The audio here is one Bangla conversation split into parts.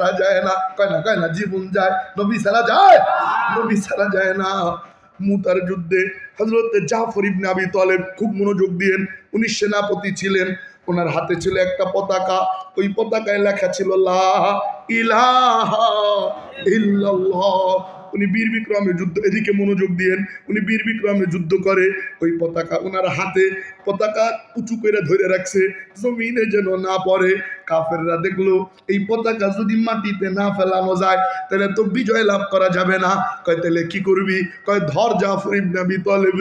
ছাড়া যায় না। কয় না কয় না জীবন যায়, নবী ছাড়া যায়, নবী ছাড়া যায় না। মুতার যুদ্ধে হজরত জাফর ইবনে আবি তলেব খুব মনোযোগ দিয়েন। উনি সেনাপতি ছিলেন, ওনার হাতে ছিল একটা পতাকা। ওই পতাকায় লেখা ছিল, লা ইলাহা ইল্লাল্লাহ। উনি বীর বিক্রমে যুদ্ধ, এদিকে মনোযোগ দিয়েন। উনি বীর বিক্রমে যুদ্ধ করে, ওই পতাকা ওনার হাতে, পতাকা উঁচু করে ধরে রাখছে। জমিনে যেন না পড়ে কাফেররা দেখল, এই পতাকা যদি মাটিতে না ফেলানো যায়, তাহলে তো বিজয় লাভ করা যাবে না। কয়, তাহলে কি করবি? কয়, ধর জাফর ইবনে আবি তলেব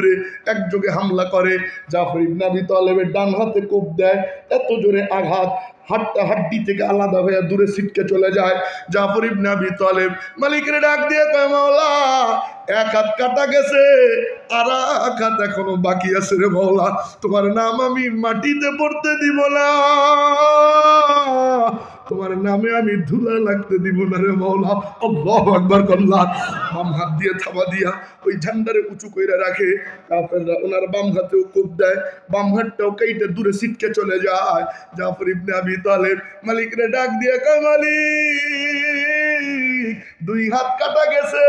একযোগে হামলা করে। জাফর ইবনে আবি তলেবের ডান হাতে কোপ দেয়, এত জোরে আঘাত হাড্ডা হাড্ডি থেকে আলাদা হয়ে দূরে ছিটকে চলে যায়। জাফর ইবনে আবি তলেব মালিকের ডাক দিয়ে কয়, মাওলা এক হাত কাটা গেছে, আর এক হাত এখনও বাকি আছে রে মাওলা। তোমার নাম আমি মাটিতে পড়তে দিব না। তোমার নামে আমি ধুলা লাগতে দিব না রে মাওলা। আল্লাহ একবার করলাম বাম হাত দিয়ে থাবা দিয়া ওই ঝান্ডারে উঁচু কইরা রাখে। কাফেররা ওনার বাম হাতেও কোপ দেয়, বাম হাতটাও কেটে দূরে সিটকে চলে যায়। জাফর ইবনে আবি তালেব মালিকরে ডাক দিয়ে কয়, মালিক, দুই হাত কাটা গেছে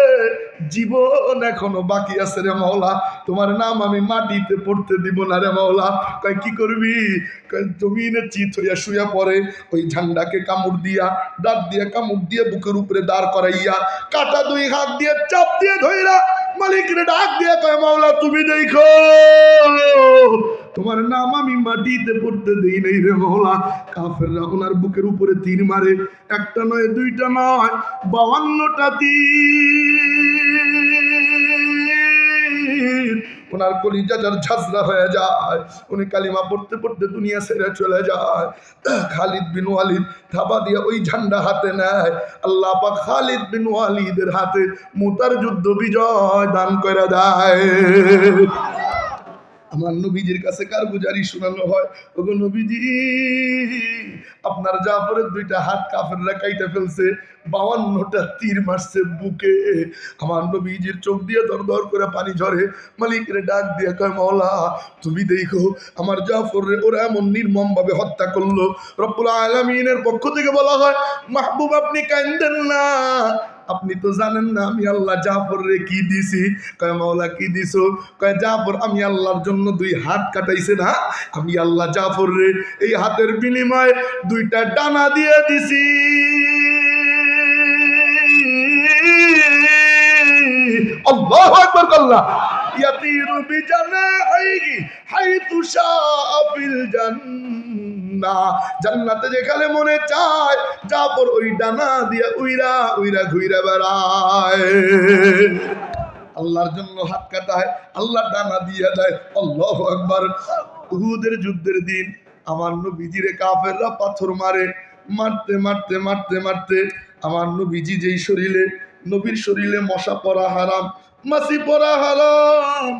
জীবন এখনও বাকি আছে রে মাওলা। তোমার নাম আমি মাটিতে পড়তে দিব না রে মাওলা। কয়, কি করবি? জমিনে চিত হইয়া শুয়া পড়ে, ওই ঝান্ডাকে কামড় দিয়া, দাঁত দিয়ে কামড় দিয়ে বুকের উপরে দাঁড় করাইয়া, কাটা দুই হাত দিয়ে চাপ দিয়ে ধইরা মালিকরে ডাক দিয়ে কয়, মাওলা, তুমি দেখো, তোমার নাম আমি মাটিতে পড়তে দেই নাই রে মাওলা। কাফেররা ওনার বুকের উপরে তীর মারে, একটা নয়, দুইটা নয় বাউান্নটা তীর। ওনার কলিজা যার ঝাঁঝরা হয়ে যায়। উনি কালিমা পড়তে পড়তে দুনিয়া সেরে চলে যায়। খালিদ বিন ওয়ালিদ থাবা দিয়ে ওই ঝান্ডা হাতে নেয়। আল্লাহ পাক খালিদ বিন ওয়ালিদের হাতে মুতার যুদ্ধ বিজয় দান করে দেয়। আমার নবীজির কাছে কার গুজারি শোনানো হয়? ওগো নবীজি, আপনার জাফরের দুইটা হাত কাফেররা কাইটা ফেলছে বাউান্নটা তীর মারছে বুকে। আমার নবীজির চোখ দিয়ে দর দর করে পানি ঝরে, মালিকের ডাক দিয়ে কয়, মাওলা, তুমি দেখো, আমার জাফর ওরা এমন নির্মম ভাবে হত্যা করল। রব্বুল আলমিনের পক্ষ থেকে বলা হয়, মাহবুব, আপনি কান্দেন না। আপনি তো জানেন না, আমি আল্লাহ জাফর রে কি দিছি? কয়, মাওলা, কি দিছো? কয়, জাফর, আমি আল্লাহর জন্য দুই হাত কাটাইছে না? আমি আল্লাহ জাফর রে এই হাতের বিনিময়ে দুইটা ডানা দিয়ে দিছি। আল্লাহু আকবার আল্লাহ ইয়াতিরু বিজানাইহি হাইতু শাআফিল জান্নাহ জান্নাতে যেখানে মনে চায়, জাফর ওই ডানা দিয়ে উইরা উইরা ঘুইরা বেড়ায়। আল্লাহর জন্য হাত কাটায় আল্লাহ ডানা দিয়ে দেয়। আল্লাহ আকবার। উহুদের যুদ্ধের দিন, আমার নবীজিরে কাফেররা পাথর মারে। মারতে মারতে মারতে মারতে আমার নবীজি যেই শরীরে, নবীর শরীরে মশা পড়া হারাম মাসি পড়া হারাম।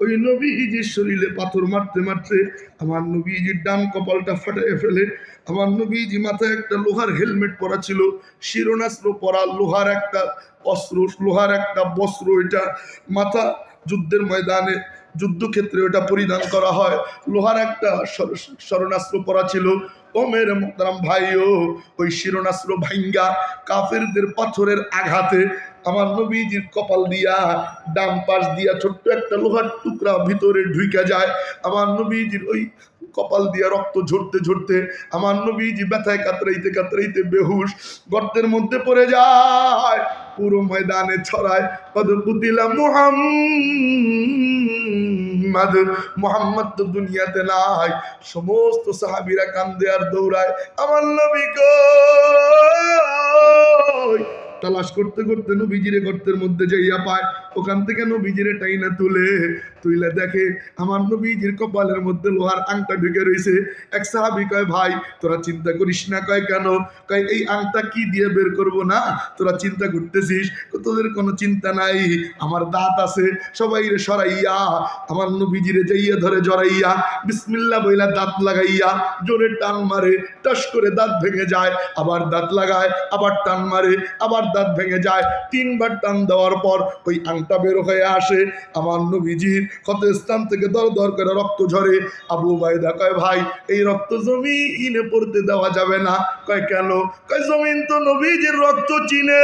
ওই নবীজির শরীরে পাথর মারতে মারতে আমার নবীজির ডান কপালটা ফাটিয়ে ফেলে। আমার নবীজি মাথায় একটা লোহার হেলমেট পরা ছিল, শিরোনাস্ত্র পরা, লোহার একটা অস্ত্র, লোহার একটা বস্ত্র এটা। মাথা যুদ্ধের ময়দানে, যুদ্ধক্ষেত্রে ওটা পরিধান করা হয়। লোহার একটা শর- শরণাস্ত্র পরা ছিল। ও মেরে মোহতারাম ভাইও, ওই শিরোনাস্ত্র ভাইঙ্গা কাফেরদের পাথরের আঘাতে আমার নবীজির কপাল দিয়া, ডান পাশ দিয়া ছোট্ট একটা লোহার টুকরা ভিতরে ঢুইকা যায়। আমার নবীজির ওই কপাল দিয়া রক্ত ঝরতে ঝরতে আমার নবীজি ব্যথায় কাতরাইতে কাতরাইতে বেহুশ গর্তের মধ্যে পড়ে যায়। পুরো ময়দানে ছড়ায় কত পুতিলা মোহাম্মদ। মোহাম্মদ তো দুনিয়াতে নাই, সমস্ত সাহাবিরা কান্দে আর দৌড়ায়, আমার নবী কই? তালাশ করতে করতে নবীজিরে গর্তের মধ্যে যাইয়া পায়। ওখান থেকে নবীজিরে টাইনা তুলে তুইলে দেখে আমার নবীজির কপালের মধ্যে লোহার আংটা ঢুকে রয়েছে এক সাহাবি কয়, ভাই, তোরা চিন্তা করিস না। কয়, কেন? কয়, এই আংটা কি দিয়ে বের করব না? তোরা চিন্তা করতেছিস? তোদের কোনো চিন্তা নাই। আমার দাঁত আছে, সবাই রে সরাইয়া, আমার নবীজিরে যাইয়া ধরে জড়াইয়া বিসমিল্লা বইলা দাঁত লাগাইয়া জোরে টান মারে, টাস করে দাঁত ভেঙে যায়। আবার দাঁত লাগায়, আবার টান মারে, আবার দাঁত ভেঙে যায়। তিনবার টান দেওয়ার পর ওই আংটা বের হয়ে আসে। আমার নবীজির ক্ষত স্থান থেকে দর দর করে রক্ত ঝরে। আবু বাইদা কয়, ভাই, এই রক্ত জমি ইনে পড়তে দেওয়া যাবে না। কয়, কেন? কয়, জমিন তো নবীজির রক্ত চিনে।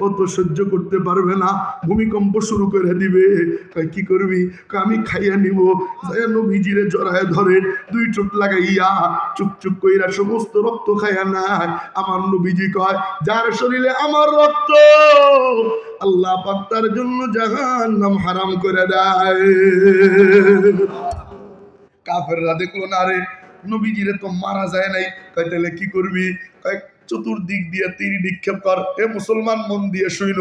ও তো সহ্য করতে পারবে না। ভূমিকম্প শুরু করে দিবে। কয়, কি করবি? আমি খাইয়া নিব। নবীজিরে জড়ায় ধরে দুই চোখ লাগাইয়া চুপ চুপ কইরা সমস্ত রক্ত খাইয়া না আমার নবীজি কয় যার শরীরে আমার রক্ত, আল্লাহ পাক তার জন্য জাহান্নাম হারাম করে দেয়। কাফেররা দেখল না রে, নবীজিরে তো মারা যায় নাই তাই তাহলে কি করবি? চতুর্দিক দিয়ে তীর নিক্ষেপ কর। এ মুসলমান মন দিয়ে শুইল,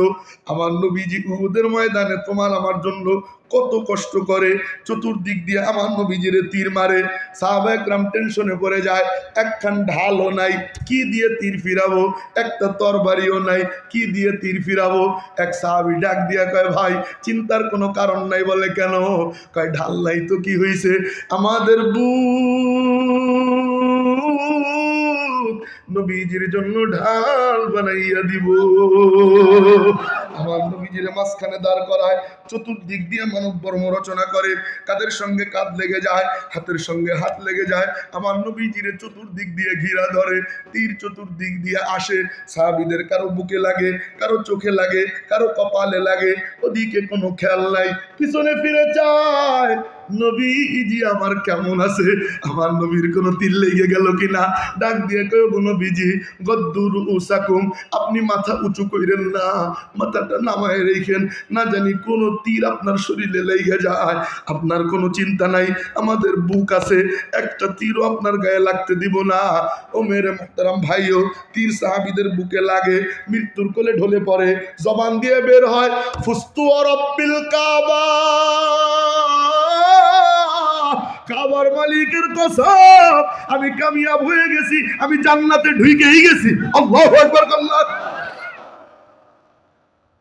আমার নবীজি উহুদের ময়দানে তোমার আমার জন্য কত কষ্ট করে। চতুর্দিক দিয়ে আমার নবীজিরে তীর মারে। সাহাবাহাম টেনশনে পড়ে যায়, একখান ঢালও নাই, কি দিয়ে তীর ফিরাবো? একটা তরবারিও নাই, কি দিয়ে তীর ফিরাবো? এক সাহাবি ডাক দিয়া কয়, ভাই, চিন্তার কোনো কারণ নাই বলে কেন? কয়, ঢাল নাই তো কি হয়েছে আমাদের বুক নবীজির জন্য ঢাল বানাইয়া দিব। আমার নবীজির মাঝখানে দাঁড় করায়, চতুর্দিক দিয়ে মানব বর্ম রচনা করে, কাদের সঙ্গে কাঁধ লেগে যায়, হাতের সঙ্গে হাত লেগে যায়। আমার নবীজিরে চতুর্দিক দিয়ে ঘিরা ধরে, তীর চতুর্দিক দিয়ে আসে। সাহাবিদের কারও বুকে লাগে, কারও চোখে লাগে, কারও কপালে লাগে। ওদিকে কোনো খেয়াল নাই, পিছনে ফিরে যায় নবীজি, আমার কেমন আছে? আমার নবীর কোনো তীর লেগে গেল কিনা? ডাক দিয়ে কেউ নবীজি, গদ্দুর উসাকুম আপনি মাথা উঁচু কইরেন না, মাথাটা নামায় রেখেন। না জানি কোনো তীর আপনার শরীরে লেগে যায়। আপনার কোনো চিন্তা নাই, আমাদের বুক আছে। একটা তীরও আপনার গায়ে লাগতে দিব না। ও মেরে মোহতারাম ভাইও, তীর সাহাবিদের বুকে লাগে, মৃত্যুর কোলে ঢলে পড়ে। জবান দিয়ে বের হয়, ফুস্তু রব্বিল কাবা কাবার মালিকের কসম, আমি কামিয়াব হয়ে গেছি, আমি জান্নাতে ঢুকেই গেছি। আল্লাহু আকবার আল্লাহ।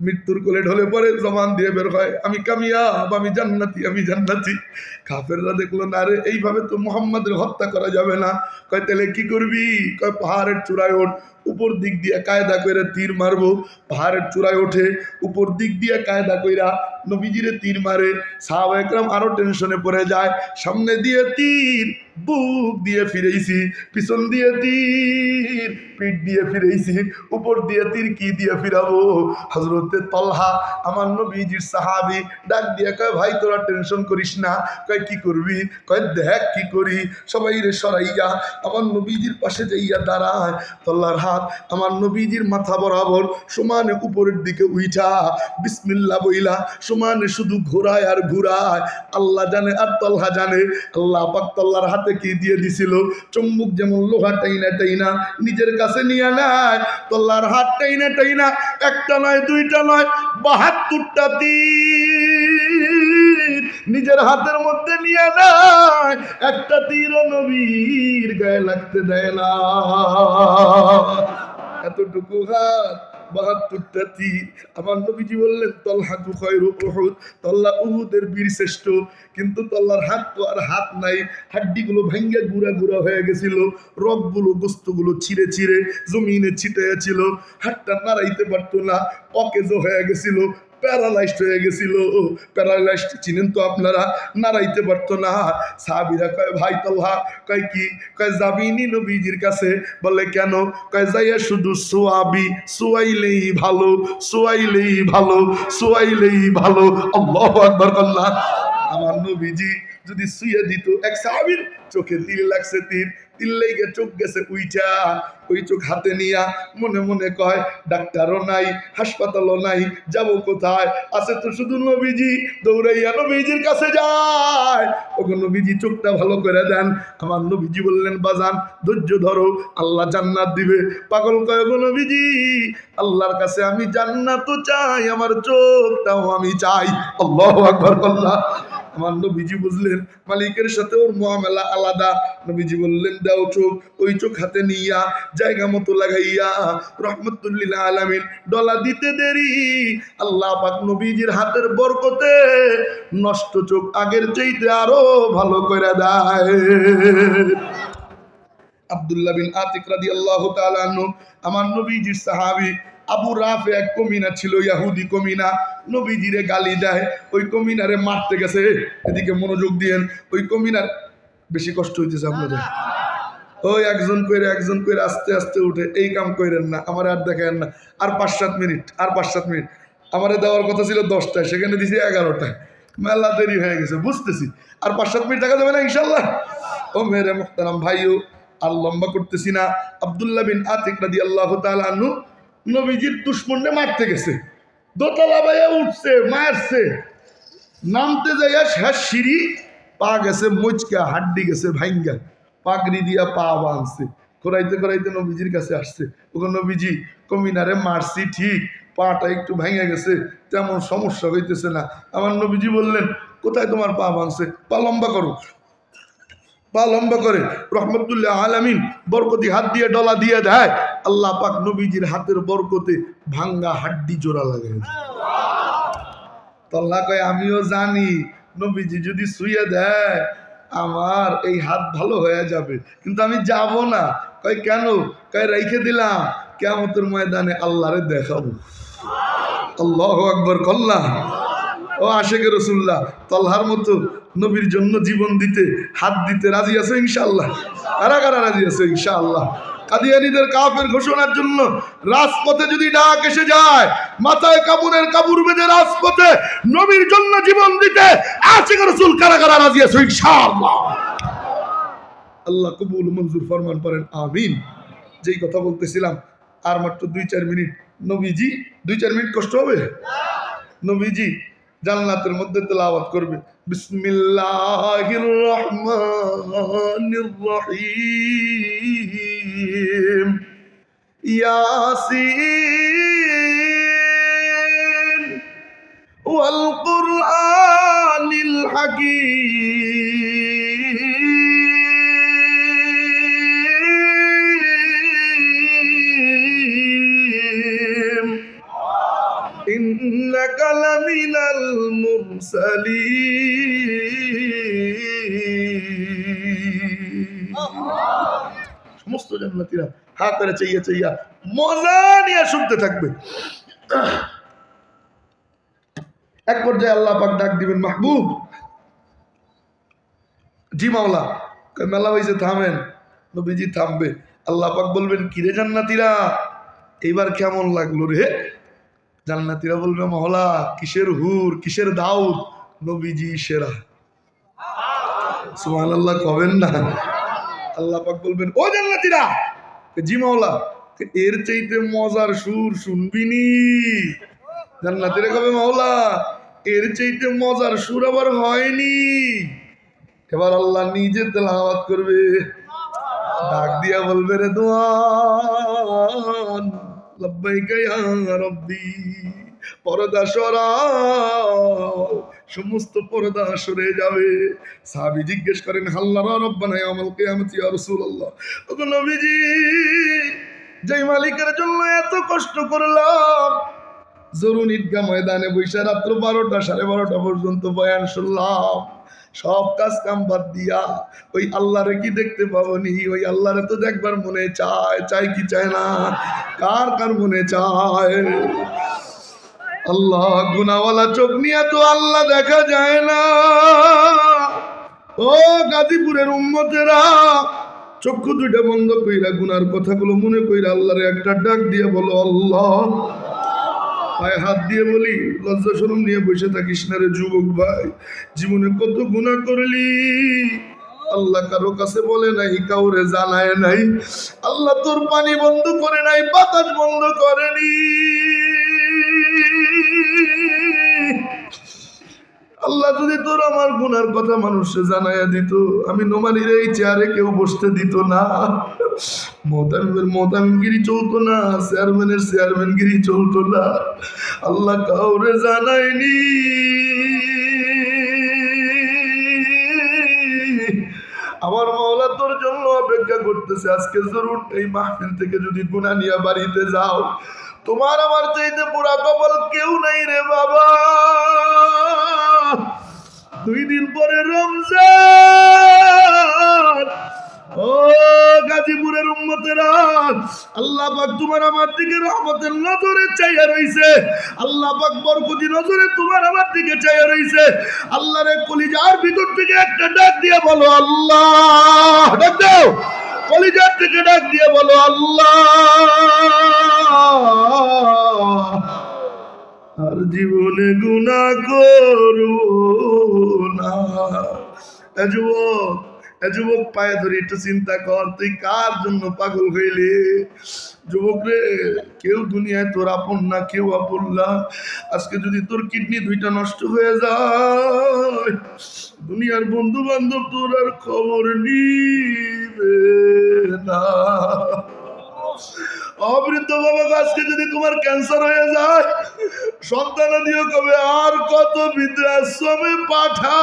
মৃত্যুর কোলে ঢলে পড়ে, জবান দিয়ে বের হয়, আমি কামিয়াব, আমি জান্নাতি আমি জান্নাতি। কাফেররা দেখল, না রে, এইভাবে তো মোহাম্মদের হত্যা করা যাবে না। কয়, তাহলে কি করবি? কয়, পাহাড়ের চূড়ায় ওঠ। উপর দিক দিয়ে কায়দা কইরা তীর মারবো, পাহাড়ের চূড়ায় ওঠে, উপর দিক দিয়ে কায়দা কইরা নবীজিরে তীর মারে, সাহাবা আরও টেনশনে পড়ে যায়, সামনে দিয়ে তীর, বুক দিয়ে ফিরেছি পিছন দিয়ে তীর, পিঠ দিয়ে ফিরেছি উপর দিয়ে তীর কি দিয়ে ফিরাবো? হজরতে তলহা, আমার নবীজির সাহাবি ডাক দিয়ে কয়, ভাই, তোরা টেনশন করিস না। কয়, কি করবি? কয়, দেখ কি করি। সবাই রে সরাইয়া আমার নবীজির পাশে যাইয়া দাঁড়ায়, তল্লার হাত আমার নবীজির মাথা বরাবর সমানে উপরের দিকে উইঠা। বিসমিল্লা বইলা, সমানে শুধু ঘোরায় আর ঘুরায়। আল্লাহ জানে আর তল্লা জানে। আল্লাহ পাক তল্লার হাতে কি দিয়ে দিছিল? চম্বুক যেমন লোহা টাইনা টাইনা, নিজের কাছে নিয়ে নেয়। তল্লার হাত টাইনা টাইনা, একটা নয়, দুইটা নয়, বাহাত্তরটা তীর নিজের হাতের মধ্যে নিয়ে নেয়। একটা তীর নবীর গায়ে লাগতে দেয় না। এতটুকু হাত, বাহাত্তরটা তীর। আমার নবীজি বললেন তল্হা তু খয়রু উহুদ। তল্লা উহুদের বীর শ্রেষ্ঠ। কিন্তু তল্লার হাত তো আর হাত নাই। হাড্ডিগুলো ভেঙ্গে গুড়া গুড়া হয়ে গেছিল। রগগুলো, গোস্তগুলো ছিঁড়ে ছিঁড়ে জমিনে ছিটে ছিল। হাতটা নাড়াইতে পারতো না। অকেজ হয়ে গেছিল। প্যারালাইজড হয়ে গেছিল। প্যারালাইজড চিনেন তো আপনারা, নাড়াইতে পারতো না। সাহাবিরা কয়, ভাই তল্হা, কয় কি? কয়, যাবিনি নবীজির কাছে? বলে, কেন? কয়, যাইয়া শুধু সোয়াবি, সোয়াইলেই ভালো সোয়াইলেই ভালো সোয়াইলেই ভালো। আল্লাহু আকবার আমার নবীজি যদি শুয়ে দিত, এক সাহাবির চোখে তীর লাগছে তীর তীর লেগে চোখ গেছে উইটা ওই চোখ হাতে নিয়া মনে মনে কয়, ডাক্তারও নাই, হাসপাতালও নাই, যাব কোথায়? আছে তো শুধু নবীজি, দৌড়াইয়া নবীজির কাছে যায়। ওকে নবীজি চোখটা ভালো করে দেন। আমার নবীজি বললেন, বাজান, ধৈর্য ধরো, আল্লাহ জান্নাত দিবে। পাগল কয় গো নবীজি, আল্লাহর কাছে আমি জান্নাতও চাই, আমার চোখটাও আমি চাই। আল্লাহ আকবর, আল্লাহ। আমার নবীজি বুঝলেন, মালিকের সাথে ওর মোয়ামেলা আলাদা। নবীজি বললেন, দাও চোখ, ওই চোখ হাতে নিয়া, জায়গা মতো লাগাইয়া, রহমতুল্লিল আলামিন, ডলা দিতে দেরি। আল্লাহ পাক নবীজির হাতের বরকতে নষ্ট চোখ আগের চাইতে আরও ভালো করে দেয়। আব্দুল্লাহ বিন আতিক রাদিয়াল্লাহু তাআলা আনহু, আমার নবীজির সাহাবী আবু রাফে এক কমিনা ছিল, ইয়াহুদি কমিনা। নবীজিরে গালি দেয়, ওই কমিনারে মারতে গেছে। এদিকে মনোযোগ দিয়েন, ওই কমিনার বেশি কষ্ট হইতেছে আপনাদের। ওই একজন কইরে একজন কইরে আস্তে আস্তে উঠে, এই কাম কইরেন না, আমার আর দেখেন না। আর পাঁচ সাত মিনিট, আর পাঁচ সাত মিনিট। আমারে দেওয়ার কথা ছিল দশটায়, সেখানে দিছি এগারোটায়। মেলা দেরি হয়ে গেছে, বুঝতেছি। আর পাঁচ সাত মিনিট দেখা যাবে না ইনশাল্লাহ ও মেরে মোহতারাম ভাইও, আর লম্বা করতেছি না। আবদুল্লাহ বিন আতিক রাদি আল্লাহ তালু নবীজির দুশ্মনে মারতে গেছে। দোতলা বাইয়া উঠছে, মারছে। নামতে যাইয়া শেষ সিঁড়ি পা গেছে, মুচকা, হাড্ডি গেছে ভাঙ্গা পাগড়ি দিয়া পা বাঁধছে। করাইতে করাইতে নবীজির কাছে আসছে। ওখানে নবীজি, কমিনারে মারছি ঠিক, পাটা একটু ভেঙে গেছে, তেমন সমস্যা হইতেছে না। আমার নবীজি বললেন, কোথায় তোমার পা ভাঙছে পা লম্বা করো। পা লম্বা করে, রহমতুল্লাহ আলামিন বরকতি হাত দিয়ে, ডলা দিয়ে দেয়। আল্লাহ পাক নবীজির হাতের বরকতে ভাঙ্গা হাড্ডি জোড়া লাগে তল্লা কয়, আমিও জানি, নবীজি যদি শুয়ে দেয়, আমার এই হাত ভালো হয়ে যাবে, কিন্তু আমি যাব না। কয়, কেন? কয়, রেখে দিলাম কেমতের ময়দানে আল্লাহরে দেখাবো। আল্লাহ আকবর, কল্লা। ও আশেখ রসুল্লাহ তল্লার মতো নবীর জন্য জীবন দিতে হাত দিতে রাজি আছে ইনশাআল্লাহ? কারা কারা রাজি আছে ইনশাআল্লাহ? কাদিয়ানিদের কাফের ঘোষণার জন্য রাজপথে যদি ডাক এসে যায়, মাথায় কাপুরের কাপুর বেঁধে রাজপথে নবীর জন্য জীবন দিতে আশেখ রসুল কারা কারা রাজি আছে ইনশাআল্লাহ? আল্লাহ কবুল মঞ্জুর ফরমান করেন, আমিন। যেই কথা বলতেছিলাম, আর মাত্র দুই চার মিনিট। নবীজি, দুই চার মিনিট কষ্ট হবে? নবীজি জান্নাতের মধ্যে তেলাওয়াত করবে। বিসমিল্লাহির রহমানির রহিম ইয়াসিন। ওয়াল কুরআনিল হাকিম। সমস্ত জান্নাতিরা হা করে চাইয়া চাইয়া মজা নিয়ে শুনতে থাকবে। এক পর্যায়ে আল্লাহ পাক ডাক দিবেন মাহবুব জি মাওলা। মেলা হয়েছে থামেন। নবীজি থামবে। আল্লাহ পাক বলবেন কিরে জান্নাতিরা এইবার কেমন লাগল রে? জান্নাতীরা বলবে, মহলা, কিসের হুর, কিসের দাউদ? নবীজি সেরা। সুমান আল্লাহ কবেন না? আল্লাহ পাক বলবেন, ও জান্নাতীরা জি মহলা এর চাইতে মজার সুর শুনবিনি। জান্নাতীরা কবে মাওলা এর চাইতে মজার সুর আবার হয়নি। এবার আল্লাহ নিজে তেলাওয়াত করবে। ডাক দিয়া বলবে, রে রব্বি পর্দা সরাও। সমস্ত পর্দা সরে যাবে। সাহাবি জিজ্ঞেস করেন হাল্লারা রব্বানা ইয়াউমাল কিয়ামতি রাসূলুল্লাহ? ওগো নবীজি, যেই মালিকের জন্য এত কষ্ট করলাম জরুন ঈদগাহ ময়দানে বৈশা রাত্র বারোটা সাড়ে বারোটা পর্যন্ত বয়ান শুনলাম। সব কাজ কাম বাদ দিয়া, ওই আল্লাহরে কি দেখতে পাবনি? ওই আল্লাহরে তো দেখবার মনে চায় চাই কি চায় না? কার কার মনে চায়? আল্লাহ গুনাওয়ালা চোখ নিয়ে তো আল্লাহ দেখা যায় না। ও গাজীপুরের উম্মতেরা, চক্ষু দুইটা বন্ধ কইরা গুনার কথাগুলো মনে কইরা আল্লাহরে একটা ডাক দিয়ে বলো, আল্লাহ পায়ে হাত দিয়ে বলি, লজ্জা সরম নিয়ে বসে থাকিস না রে যুবক ভাই। জীবনে কত গুণা করলি। আল্লাহ কারও কাছে বলে নাই, কাউরে জানায় নাই। আল্লাহ তোর পানি বন্ধ করে নাই, বাতাস বন্ধ করেনি। আল্লাহ যদি তোর আমার গুনার কথা মানুষে জানাইয়া দিত, আমি নোমানির এই চেয়ারে কেউ বসতে দিত না। মোতামিমের মোতামিমগিরি চলতো না, চেয়ারম্যানের চেয়ারম্যানগিরি চলতো না। আল্লাহ কাউরে জানায়নি। আমার মাওলা তোর জন্য অপেক্ষা করতেছে, আজকে জরুর এই মাহফিল থেকে যদি গুনা নিয়ে বাড়িতে যাও তোমার আমার চাইতে পুরা কপাল কেউ নাই রে বাবা। দুই দিন পরে রমজান। ও গাজীপুরের উম্মতেরা, আল্লাহ পাক তোমার আমার দিকে রহমতের নজরে চাইয়া রইছে। আল্লাহ পাক বরকতি নজরে তোমার আমার দিকে চাইয়া রইছে। আল্লাহর এক কলিজার ভিতর থেকে একটা ডাক দিয়ে বলো, আল্লাহ! ডাক দাও। কলিজার থেকে ডাক দিয়ে বলো, আল্লাহ আর জীবনে গুণা করব না। যুবক যুবক পায়ে ধরে একটু চিন্তা কর, তুই কার জন্য পাগল হইলি? যুবক রে, কেউ দুনিয়ায় তোর আপন না, কেউ আপন না। আজকে যদি তোর কিডনি দুইটা নষ্ট হয়ে যায়, দুনিয়ার বন্ধু বান্ধব তোর আর খবর নিবে না। অবৃদ্ধ বাবা আজকে যদি তোমার ক্যান্সার হয়ে যায়, সন্তান দিও কবে আর কত বৃদ্ধাশ্রমে পাঠা।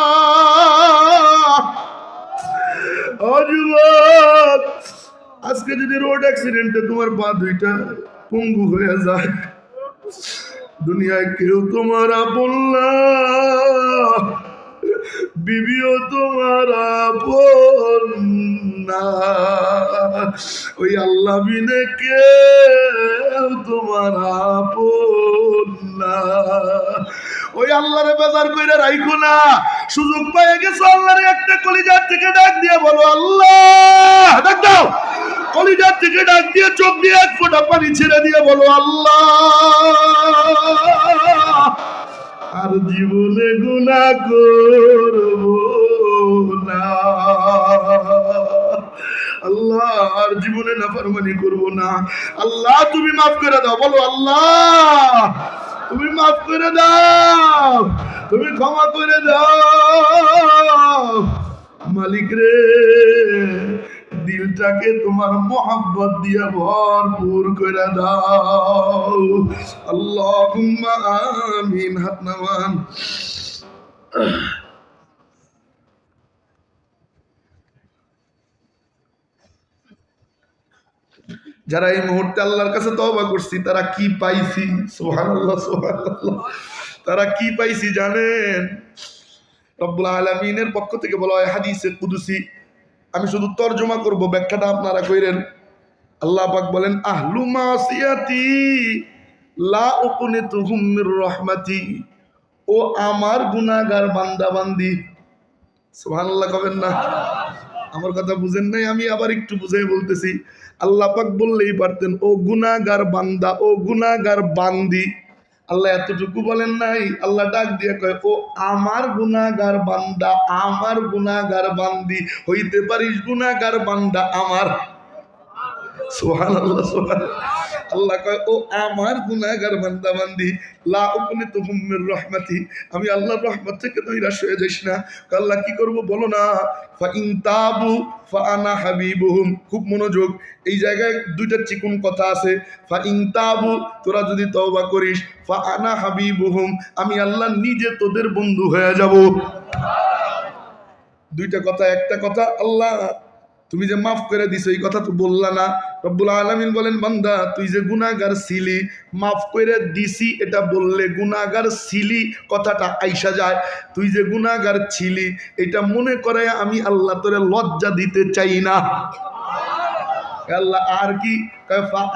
আজকে যদি রোড অ্যাক্সিডেন্টে তোমার পা দুইটা পঙ্গু হয়ে যায়, দুনিয়ায় কেউ তোমার আপন বিবিও তোমার আপন না। ওই আল্লাহ বিনে কেউ তোমার আপন না। ওই আল্লাহরে বেজার কইরা রাইখো না। সুযোগ পেয়ে গেছো আল্লাহরে একটা কলিজার থেকে ডাক দিয়ে বলো, আল্লাহ! ডাক দাও। কলিজার থেকে ডাক দিয়ে চোখ দিয়ে এক ফোঁটা পানি ছেড়ে দিয়ে বলো, আল্লাহ! আর জীবনে গুণা করব না। আল্লাহ, আর জীবনে নাফরমানি করব না। আল্লাহ, তুমি মাফ করে দাও। বলো, আল্লাহ, তুমি মাফ করে দাও। তুমি ক্ষমা করে দাও। মালিক রে, দিলটাকে তোমার মোহাব্বত দিয়ে ভরপুর করে দাও। আল্লাহ আমিন, হাত নামান। যারা এই মুহূর্তে আল্লাহর কাছে তওবা করছি, তারা কি পাইছি? সুবহানাল্লাহ সুবহানাল্লাহ। তারা কি পাইছি জানেন? রব্বুল আলামিনের পক্ষ থেকে বলা হয় হাদিসে কুদুসি। আমি শুধু তর্জমা করব, ব্যাখ্যাটা আপনারা কইরেন। আল্লাহ পাক বলেন, আহলু মাসিয়াতি লা উকনিতুহুম মির রহমাতি। ও আমার গুনাহগার বান্দা বান্দি কবেন না? আমার কথা বুঝেন নাই, আমি আবার একটু বুঝাই বলতেছি। আল্লাহ পাক বললেই পারতেন, ও গুনাগার বান্দা, ও গুনাগার বান্দি। আল্লাহ এতটুকু বলেন নাই, আল্লাহ ডাক দিয়ে কয়, ও আমার গুনাগার বান্দা, আমার গুনাগার বান্দি, হইতে পারিস গুনাগার বান্দা আমার। সোহান আল্লাহ আল্লাহ আমার আমি আল্লাহর রহমত থেকে নৈরাশ হয়ে যাইস না। আল্লাহ, কি করব বলো না? ফা ইন তাবু, ফা হাবিবুহুম। খুব মনোযোগ, এই জায়গায় দুইটা চিকুন কথা আছে। ফা ইন তাবু, তোরা যদি তওবা করিস, ফা আনা হাবিবুহুম, আমি আল্লাহ নিজে তোদের বন্ধু হয়ে যাব। দুইটা কথা, একটা কথা, আল্লাহ তুমি যে মাফ করে দিছো, এই কথা তো বললা না। রব্বুল আলমিন বলেন, বান্দা, তুই যে গুনাগার ছিলি, মাফ করে দিছি, এটা বললে গুনাগার ছিলি, কথাটা আইসা যায়। তুই যে গুনাগার ছিলি, এটা মনে করে আমি আল্লাহ তোরে লজ্জা দিতে চাই না। আল্লাহ, আর কি?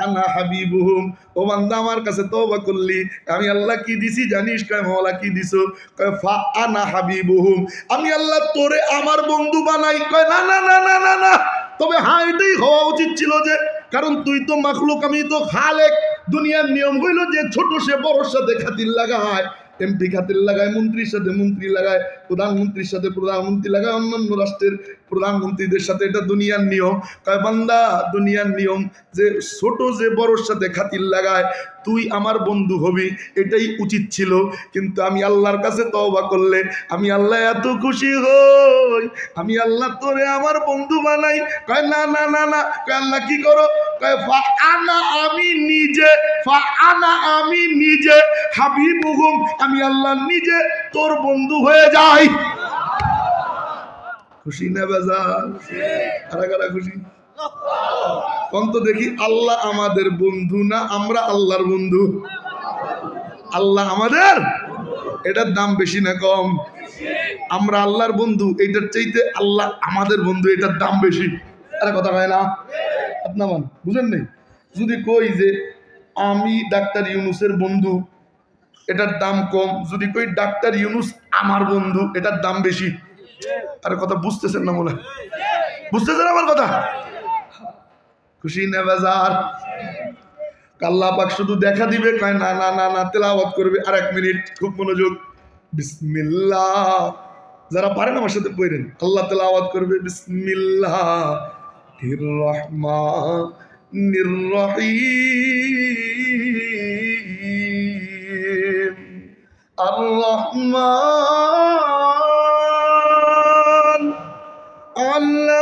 আনা হাবিবুহুম। ও বান্দা, আমার কাছে তওবা করলি। আমি আল্লাহ কি দিছি জানিস? কয়, মাওলা কি দিছো? কয় ফা আনা হাবিবুহুম। আমি আল্লাহ তোরে আমার বন্ধু বানাই। কয়, না না না না না না। তবে হ্যাঁ এটাই হওয়া উচিত ছিল যে, কারণ তুই তো মাখলুক, আমি তো খালেক। দুনিয়ার নিয়ম হইল যে, ছোট সে বড়র সাথে খাতির লাগায়। এমপি খাতির লাগায়, মন্ত্রীর সাথে মন্ত্রী লাগায়। প্রধানমন্ত্রীর সাথে প্রধানমন্ত্রী লাগায়। অন্যান্য রাষ্ট্রের প্রধানমন্ত্রীদের সাথে, এটা দুনিয়ার নিয়ম। কয়, বান্দা, দুনিয়ার নিয়ম যে ছোট যে বড়োর সাথে খাতির লাগায়, তুই আমার বন্ধু হবি, এটাই উচিত ছিল। কিন্তু আমি আল্লাহর কাছে তওবা করলে, আমি আল্লাহ এত খুশি হই, আমি আল্লাহ তোরে আমার বন্ধু বানাই। কয়, না না না না, কয়, আল্লাহ কি করো? কয় ফা আনা আমি নিজে ফা আনা আমি নিজে, হাবিবুহুম, আমি আল্লাহ নিজে তোর বন্ধু হয়ে যাই। খুশি না বেজার? কারা কারা খুশি? অন্ত দেখি আল্লাহ আমাদের বন্ধু না আমরা আল্লাহর বন্ধু? আল্লাহ আমাদের? এটার দাম বেশি না কম? আমরা আল্লাহর বন্ধু এইটার চাইতে আল্লাহ আমাদের বন্ধু, এটার দাম বেশি। আরে কথা হয় না? আপনার বুঝেন নেই? যদি কই যে আমি ডাক্তার ইউনুসের বন্ধু, এটার দাম কম। যদি কই ডাক্তার ইউনুস আমার বন্ধু, এটার দাম বেশি। আর কথা বুঝতেছেন না মনে বুঝতেছেন আমার কথা? খুশি না বাজার? পাক শুধু দেখা দিবে, কয় না না না না, তেলাওয়াত করবে। আর এক মিনিট খুব মনোযোগ। বিসমিল্লাহ। যারা পারেন আমার সাথে পড়েন। আল্লাহ তেলাওয়াত করবে, বিসমিল্লাহ। রহমান রহিম। আর রহমান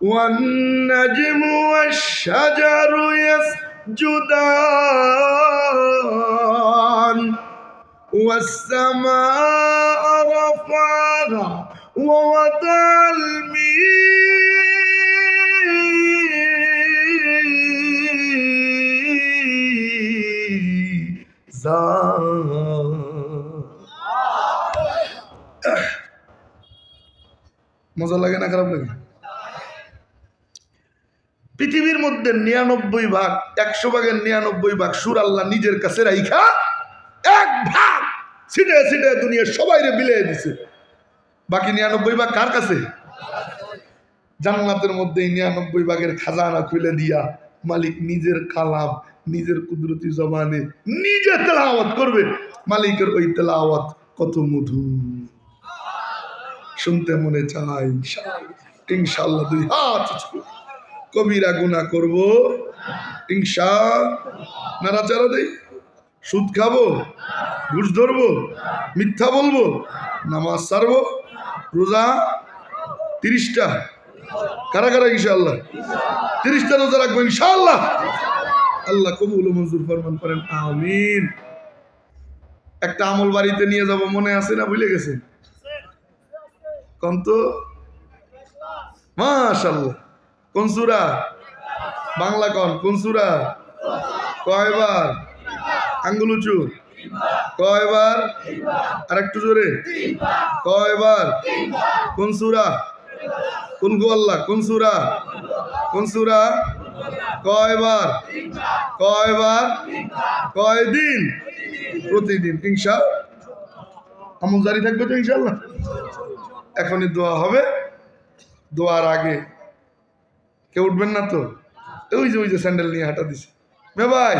والنجم والشجر يسجدان والسماء رفعها ووضع الميزان মজা লাগে না খারাপ লাগে পৃথিবীর মধ্যে নিরানব্বই ভাগ, একশো ভাগের নিরানব্বই ভাগ সুর আল্লাহ নিজের কাছে রাইখা, এক ভাগ ছিটে ছিটে দুনিয়া সবাই বিলিয়ে দিছে। বাকি নিরানব্বই ভাগ কার কাছে? জান্নাতের মধ্যে এই নিরানব্বই ভাগের খাজানা খুলে দিয়া মালিক নিজের কালাম, নিজের কুদরতি জবানে নিজে তেলাওয়াত করবে। মালিকের ওই তেলাওয়াত কত মধু শুনতে মনে চায় ইনশাল্লাহ দুই হাত। কবিরা গুণা করব। ইনশা, নাড়াচাড়া দেই। সুদ খাব, ঘুষ ধরবো, মিথ্যা বলব, নামাজ সারবো, রোজা তিরিশটা। কারা কারা ইনশাল্লাহ তিরিশটা রোজা রাখব ইনশাল্লাহ আল্লাহ কবুল ও মঞ্জুর ফরমান করেন। আমিন। একটা আমল বাড়িতে নিয়ে যাব, মনে আছে না ভুলে গেছে কন তো মাশাল্লাহ কোন সুরা? বাংলা কন? কোন সুরা? কয়বার আঙ্গুল উঁচু। কয়বার আর একটু জোরে। কয়বার কোন সুরা? কোন গো আল্লাহ? কোন সুরা? কোন সুরা? কয়বার কয়বার কয়দিন প্রতিদিন ইনশা আমল জারি থাকবে তো ইনশাল্লাহ এখনই দোয়া হবে। দোয়ার আগে কেউ উঠবেন না তো? ওই যে ওই যে স্যান্ডেল নিয়ে হাঁটা দিছে। ভাই।